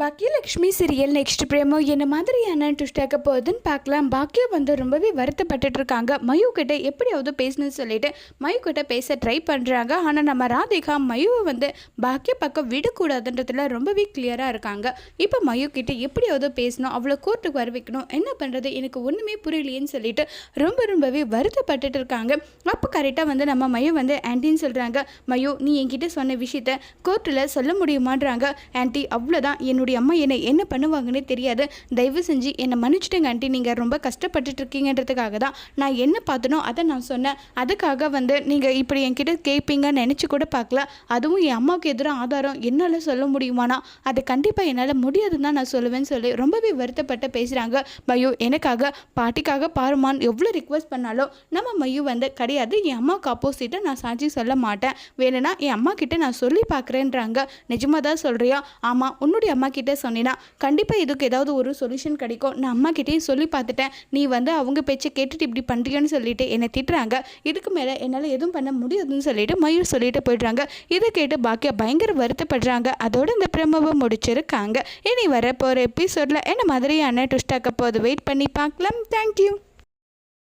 Bhagyalakshmi serial next பிரேமோ என்ன மாதிரியான ட்விஸ்டாக்க போகுதுன்னு பார்க்கலாம். பாக்கியா வந்து ரொம்பவே வருத்தப்பட்டுட்டு இருக்காங்க. மயு கிட்ட எப்படியாவது பேசணும்னு சொல்லிட்டு மயு கிட்ட பேச ட்ரை பண்ணுறாங்க ஆனால் நம்ம ராதிகா மயுவை வந்து பாக்கிய பக்கம் விடக்கூடாதுன்றதுல ரொம்பவே கிளியராக இருக்காங்க. இப்போ மயு கிட்ட எப்படியாவது பேசணும். அவ்வளோ கோர்ட்டுக்கு வர வைக்கணும். என்ன பண்ணுறது எனக்கு ஒன்றுமே புரியலையேன்னு சொல்லிட்டு ரொம்ப ரொம்பவே வருத்தப்பட்டுட்டு இருக்காங்க. அப்போ கரெக்டாக வந்து நம்ம மயு வந்து ஆண்டின்னு சொல்கிறாங்க மயு நீ என்கிட்ட சொன்ன விஷயத்த கோர்ட்டில் சொல்ல முடியுமான்றாங்க. ஆன்டி அவ்வளோதான் என்னுடைய அம்மா என்னை என்ன பண்ணுவாங்கன்னே தெரியாது. தயவு செஞ்சு என்னை மன்னிச்சிட்டுங்க ஆண்டி நீங்கள் ரொம்ப கஷ்டப்பட்டுட்டு இருக்கீங்கன்றதுக்காக தான் நான் என்ன பார்த்தனோ அதை நான் சொன்னேன். அதுக்காக வந்து நீங்கள் இப்படி என்கிட்ட கேட்பீங்கன்னு நினச்சி கூட பார்க்கல. அதுவும் என் அம்மாவுக்கு எதிராக ஆதாரம். என்னால் சொல்ல முடியுமானா? அது கண்டிப்பாக என்னால் முடியாதுன்னு தான் நான் சொல்லுவேன்னு சொல்லி ரொம்பவே வருத்தப்பட்டு பேசுகிறாங்க மயு. எனக்காக பாட்டிக்காக பாருமான் எவ்வளோ ரிக்வஸ்ட் பண்ணாலும் நம்ம மயு வந்து கிடையாது. என் அம்மாவுக்கு ஆப்போசிட்டை நான் சாட்சி சொல்ல மாட்டேன். வேணும்னா என் அம்மா கிட்ட நான் சொல்லி பார்க்குறேன்றாங்க. நிஜமாக தான் சொல்கிறியா ஆமாம் உன்னுடைய அம்மா கிட்ட சொன்னேன்னா கண்டிப்பாக இதுக்கு ஏதாவது ஒரு சொல்யூஷன் கிடைக்கும். நான் அம்மாக்கிட்டேயும் சொல்லி பார்த்துட்டேன். நீ வந்து அவங்க பேச்சை கேட்டுட்டு இப்படி பண்ணுறியோன்னு சொல்லிட்டு என்னை திட்டுறாங்க. இதுக்கு மேலே என்னால் எதுவும் பண்ண முடியாதுன்னு சொல்லிட்டு மயூர் சொல்லிட்டு போயிடுறாங்க. இதை கேட்டு பாக்கியா பயங்கர வருத்தப்படுறாங்க. அதோட இந்த பிரமவை முடிச்சிருக்காங்க. இனி வர போகிற எபிசோடில் என்ன மாதிரியான ட்விஸ்டாக்க போது வெயிட் பண்ணி பார்க்கலாம். தேங்க்யூ